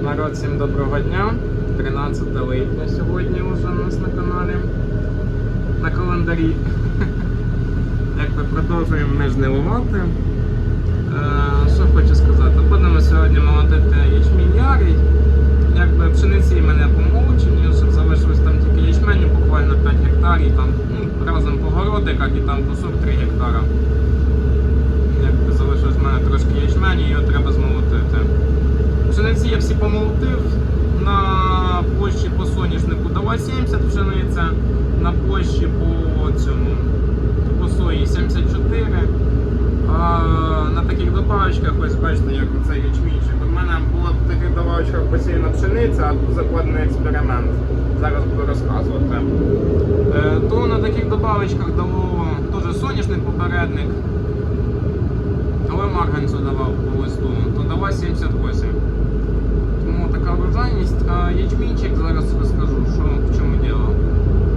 Народ, всім доброго дня. 13 липня сьогодні вже у нас на каналі. На календарі. Якби продовжуємо ми жнивувати. Е, що хочу сказати, будемо сьогодні молотити ячмінь ярий. Якби пшениці мене помолочені, щоб залишилось там тільки ячменю, буквально 5 гектарів, там, ну, разом по городиках і там кусок 3 гектара. Якби залишилось в мене трошки ячменю, його треба змолотити. Пшениці я всі помолотив. На площі по соняшнику дала 70 пшениця, на площі по цьому по сої 74. А на таких добавочках, ось бачите, як оцей ячмінчик. У мене була в таких добавочках посіяна пшениця, а тут закладений експеримент. Зараз буду розказувати. Е, То на таких добавочках дало теж соняшник попередник. Але марганцю давав по листу, то дала 78. Врожайність. А ячмінчик зараз розкажу, що в чому діло.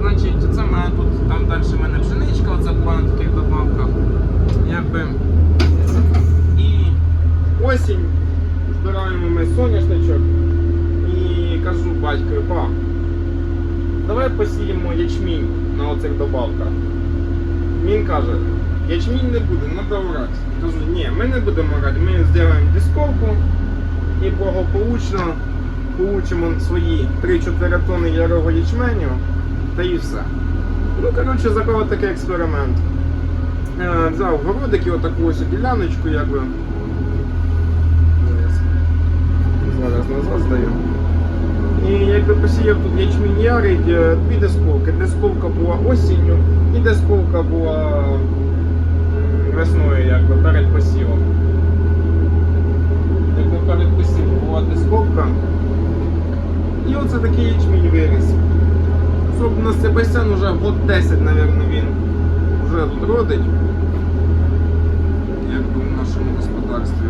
Значить, це в мене тут, там далі в мене пшеничка, оце була на таких добавках. Якби. І осінь. Збираємо ми соняшничок і кажу батькові, па, давай посіємо ячмінь на оцих добавках. Він каже, ячмінь не буде, треба орати. Кажу, ні, ми не будемо орати, ми зробимо дисковку і благополучно получимо свої 3-4 тонни ярого ячменю та і все. Ну, коротше, заклав такий експеримент. Е, взяв городик і отаку ось діляночку, якби. Зараз назад здаю. І якби посіяв тут ячмінь ярий, дві дисковки. Дисковка була осінню і дисковка була весною, якби перед посівом. Якби перед посівом була дисковка. І оце такий ячмінь виріс. Особливо Себастьян уже год 10, мабуть, він вже тут родить. Якби в нашому господарстві.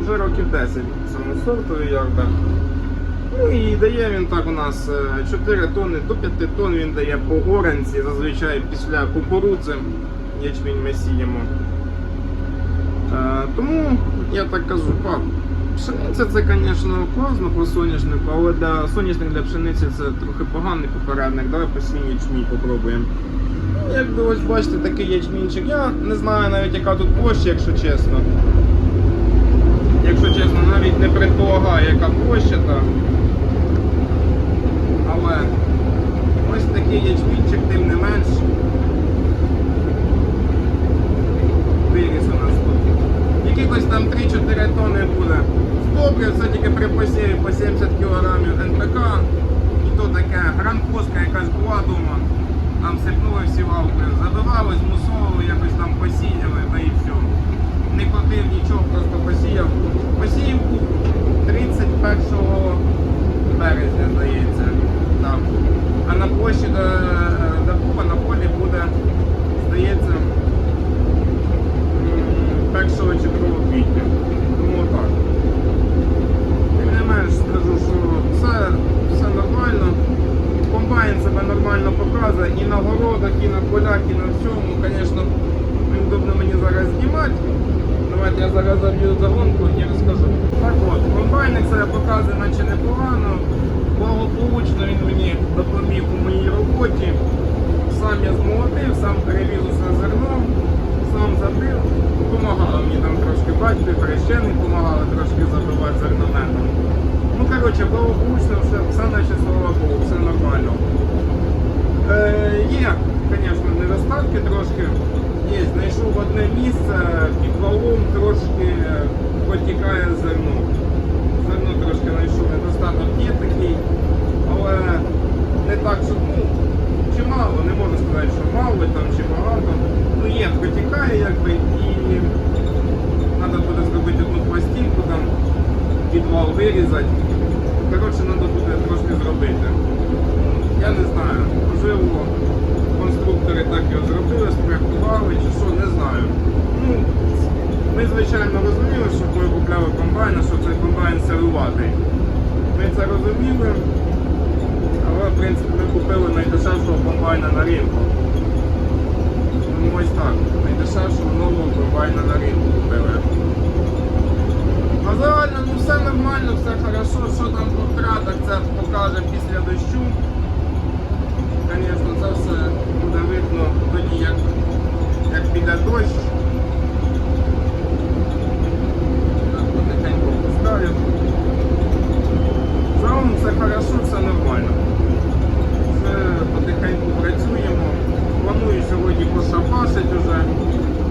Вже років 10 цьому сортові якби. Ну і дає він так у нас е, 4 тонни до 5 тонн він дає по оранці, зазвичай після кукурудзи ячмінь ми сіємо. Е, Тому я так кажу, пап, пшениця це, звісно, класно по соняшнику, але для соняшник для пшениці це трохи поганий попередник. Давай посіємо ячмінь попробуємо. Ну, Якби ось бачите такий ячмінчик. Я не знаю навіть яка тут площа, якщо чесно. Якщо чесно, навіть не предполагаю, яка площа там. Але ось такий ячмінчик, тим не менш. Виріс у нас тут. Якихось там 3-4 тонни буде. Добре, все тільки при посіві по 70 кг НПК. І то таке гранкоска якась була дома. Там сипнули всі лавки, забивали, змусовували, якось там посіяли, та і все. Не котив нічого, просто посіяв. Посіяв 31 березня, здається. Там. А на площі до, до Буба на полі буде, здається, м, 1 чи 2 квітня. Тому так. Тим не менш, скажу, що все, все нормально. Комбайн себе нормально показує і на городах, і на полях, і на всьому. Звісно, неудобно мені зараз знімати. Давайте я зараз заб'ю загонку і розкажу. Так от, комбайник себе показує, наче непогано. Благополучно він мені допоміг у моїй роботі. Сам я змолотив, сам перевіз усе зерно, сам забив. Помагали мені там трошки батьки, хрещений допомагали трошки забивати зернометом. Ну, коротше, благополучно, все, все наче слава Богу, все нормально. Е, є, звісно, недостатки трошки. Є, знайшов одне місце, під валом трошки потікає зерно. Зерно трошки знайшов, недостаток є такий, але не так, що ну, чи мало, не можу сказати, що мало там чи багато. Ну є, потікає якби і треба буде зробити одну пластинку там, підвал вирізати. Коротше, треба буде трошки зробити. Я не знаю, можливо, конструктори так його зробили, спроектували чи що, не знаю. Ну, ми, звичайно, розуміли, що коли купляли комбайн, що цей комбайн сируватий. Ми це розуміли, але в принципі ми купили найдешевшого комбайна на ринку. Тому ось так, найдешевшого нового комбайна на ринку купили. А загально, ну все нормально, все хорошо, що там по втратах, це покаже після дощу. Звісно, це все буде видно тоді, як, як піде дощ. Так, потихеньку пускаю. Загалом все хорошо, все нормально. Все потихеньку працюємо. Планую сьогодні пошапашить уже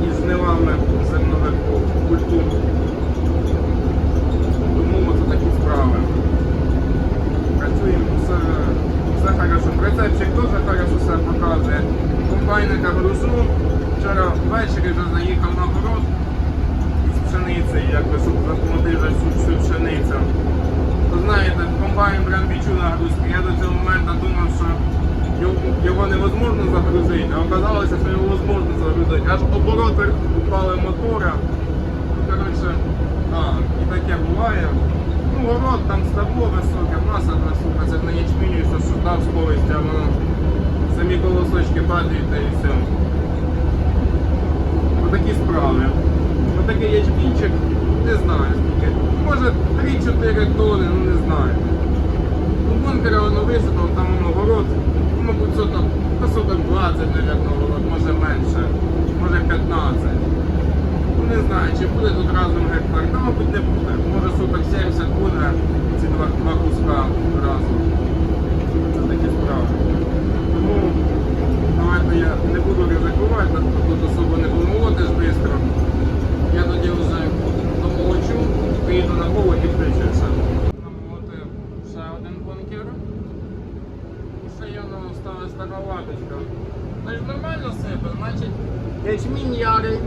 із жнивами зернових культур. Тому ось такі справи. Працюємо, все, все хорошо. Прицепчик теж хорошо себе показує. Комбайника гружу. Вчора ввечері вже заїхав на город із пшениці, якби, заплатити всю, пшеницю. То знаєте, комбайн прям відчув нагрузки. Я до цього моменту думав, що його, невозможно загрузити, а оказалося, що його можна загрузити. Аж обороти упали мотора. Коротше, а, і таке буває. Ну, город там стабло високе, маса висока, це ж не ячміню, що що дав скорість, а воно самі колосочки падають та і все. Отакі справи. Отакий ячмінчик, не знаю скільки. Може 3-4 тони, ну не знаю. Ну, бункера воно висипав, там воно город, ну, мабуть, соток, та соток 20, навірно, город, може менше, може 15. Ну не знаю, чи буде тут разом гектар, та мабуть не буде. Може соток 70 буде ці два, два куска разом. Це такі справи. Тому давайте я не буду ризикувати, так тут особо не помолотиш швидко. Я тоді вже домолочу, приїду на поле і включуся. Намолотив ще один бункер. І ще я ну, стала така латочка. Значить нормально сипе, значить ячмінь ярий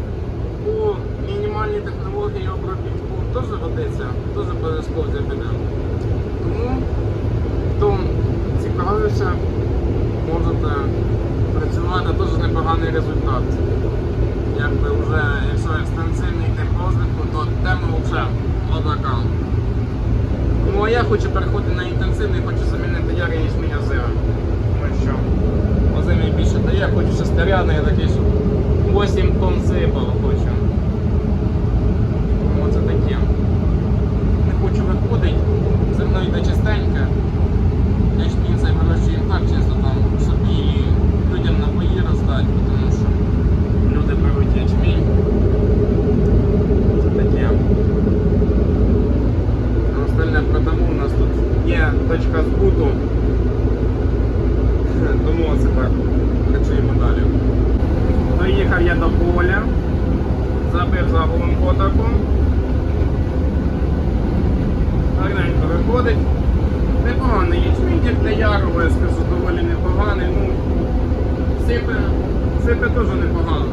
по мінімальній технології обробітку теж годиться, теж обов'язково піде. Тому хто цікавився, можете працювати теж непоганий результат. Якби вже, якщо екстенсивний тип розвитку, то тема вже отака. Ну а я хочу переходити на інтенсивний, хочу замінити ярий ячмінь озера. Тому що озимий більше дає, хочу шестеряний такий, щоб 8 тонн сипало хочу. Ну, Оце таке. Хочу виходити, зерно йде чистеньке. Ячмінь цей вирощуємо так чисто там собі людям на бої роздати, тому що люди беруть ячмінь. Це таке. Остальне продамо, у нас тут є точка збуту. Тому оце так. Працюємо далі. Доїхав я до поля, забив загалом потоку. Виходить. Непоганий ячмінь, як для яру, я скажу, доволі непоганий. Ну, сипе, сипе теж непогано.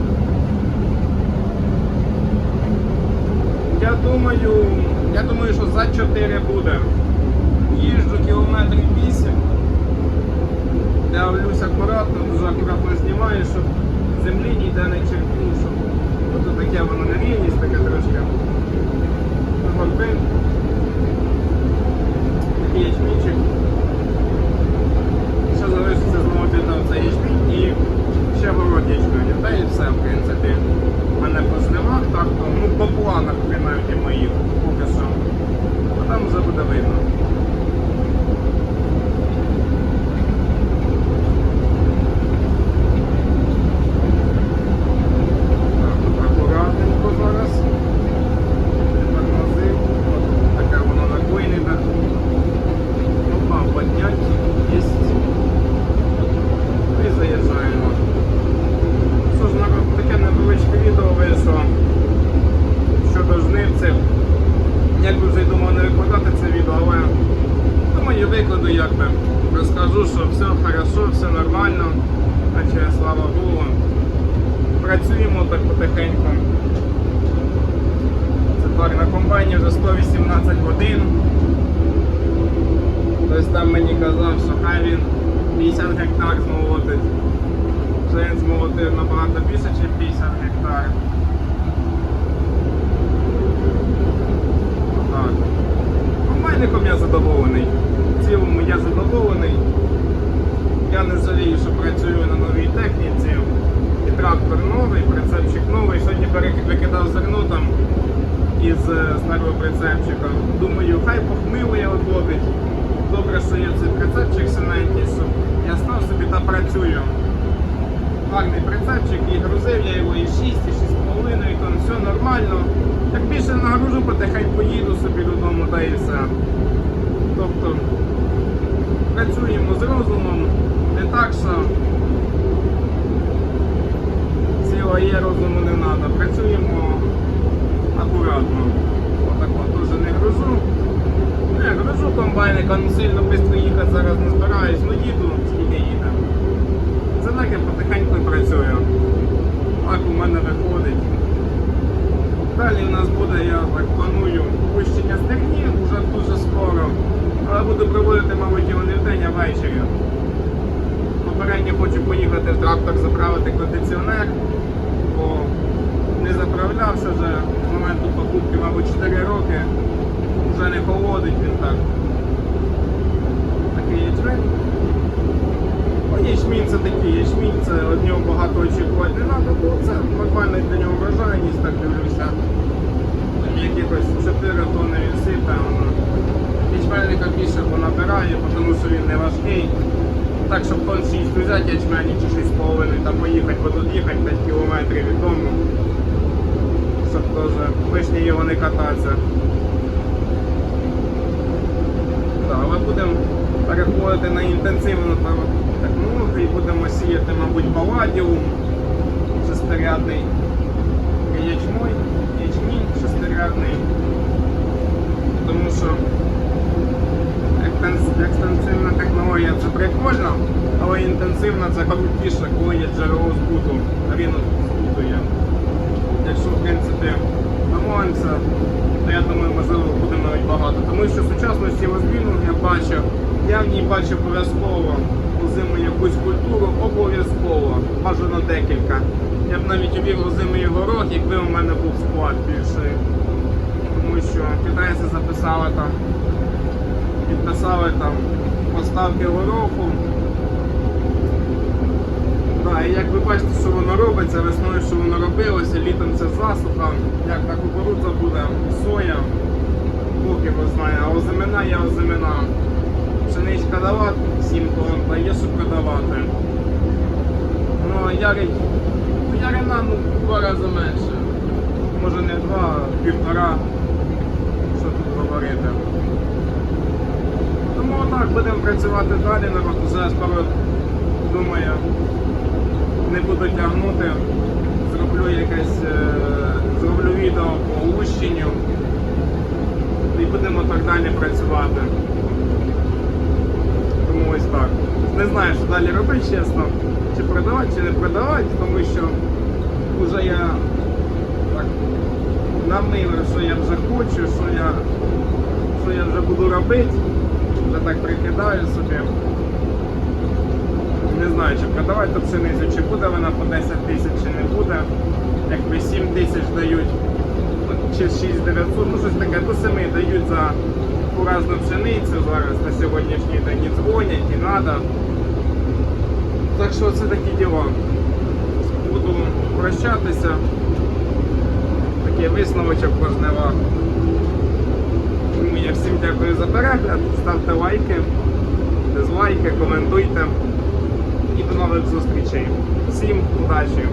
Я думаю, я думаю, що за 4 буде. Їжджу кілометрів 8. Дивлюсь акуратно, дуже акуратно знімаю, щоб землі ніде не черпнув, щоб тут таке воно нерівність, таке трошки. Горби. Такий ячмінчик. Ще залишиться знову піддав цей ячмінь і ще ячменю. Та і все, в принципі. У мене по жнивах, так то, ну по планах принаймні моїх поки що. А там вже буде видно. Так, тут акуратненько зараз. Тормозив. Таке воно накойне. так. Опа, поднять. Єсть. І заїжджаємо. Що ж, народ, таке невеличке відео вийшло щодо жнивців. Як би вже й думав не викладати це відео, але думаю викладу якби. Розкажу, що все хорошо, все нормально. Наче слава Богу. Працюємо так потихеньку. Це так, на комбайні вже 118 годин. Хтось там мені казав, що хай він 50 гектар змолотить. Вже він змолотив набагато більше, ніж 50 гектарів. Так. Комбайником я задоволений. В цілому я задоволений. Я не жалію, що працюю на новій техніці. І трактор новий, прицепчик новий. Сьогодні викидав зерно там із е, старого прицепчика. Думаю, хай похмилує. Добре, цей прицепчик синенький, я став собі та працюю. Гарний прицепчик, і грузив я його і 6, і 6,5 тонн, все нормально. Як більше нагружу, потихеньку їду собі додому та і все. Тобто працюємо з розумом, не так, що сила є, розуму не треба. Працюємо акуратно. Отак от теж не гружу. Не, гружу ну сильно швидко їхати зараз не збираюсь, ну їду, скільки їде. Це так я потихеньку працюю. Так у мене виходить. Далі у нас буде, я так планую, пущення стерні вже дуже скоро. Але буду проводити, мабуть, його не в день, а ввечері. Попередньо хочу поїхати в трактор заправити кондиціонер, бо не заправлявся вже з моменту покупки, мабуть, 4 роки. Вже не холодить він так. Ячмень. Ну, ячмінь це такий ячмінь, це від нього багато очікувати не треба, бо це нормальна для нього врожайність, так дивлюся. Якихось 4 тонни він сипе, воно ячмельника більше понабирає, тому що він не важкий. Так, щоб тон 6 взяти ячмені чи 6,5 там поїхати, бо тут їхати 5 кілометрів від дому. Щоб теж лишнє його не кататися. Так, але будемо переходити на інтенсивну технологію і будемо сіяти, мабуть, паладіум шестирядний ячмой, ячмінь шестирядний. Тому що екстенсивна технологія це прикольно, але інтенсивна це крутіше, коли є джерело збуту, ринок збутує. Якщо в принципі домовимося, то я думаю, можливо, буде навіть багато. Тому що сучасності розміну я бачу, я в ній бачу обов'язково озиму якусь культуру, обов'язково, бажано декілька. Я б навіть обів озимий город, якби у мене був склад більший. Тому що китайці записали там, підписали там поставки гороху. Да, і як ви бачите, що воно робиться, весною, що воно робилося, літом це засуха, як на кукурудза буде, соя, Бог його знає, а озимина є озимина. Пшеничка дала 7 тонн, та є що продавати. Ну, ярий, ну, ярина ну, в два рази менше. Може не два, а півтора. Що тут говорити. Тому отак будемо працювати далі, народ вже скоро думаю, не буду тягнути. Зроблю якесь, е, зроблю відео по лущенню і будемо так далі працювати. Тому ось так. Не знаю, що далі робити, чесно. Чи продавати, чи не продавати, тому що вже я так намилив, що я вже хочу, що я, що я вже буду робити. Вже так прикидаю собі. Не знаю, чи продавати ту пшеницю, чи буде вона по 10 тисяч, чи не буде. Якби 7 тисяч дають, чи 6 900, ну щось таке, до 7 дають за уразну пшеницю зараз на сьогоднішній день і дзвонять, і треба. Так що це такі діла. Буду прощатися. Такий висновочок по. Тому я всім дякую за перегляд. Ставте лайки, дизлайки, коментуйте. І до нових зустрічей. Всім удачі!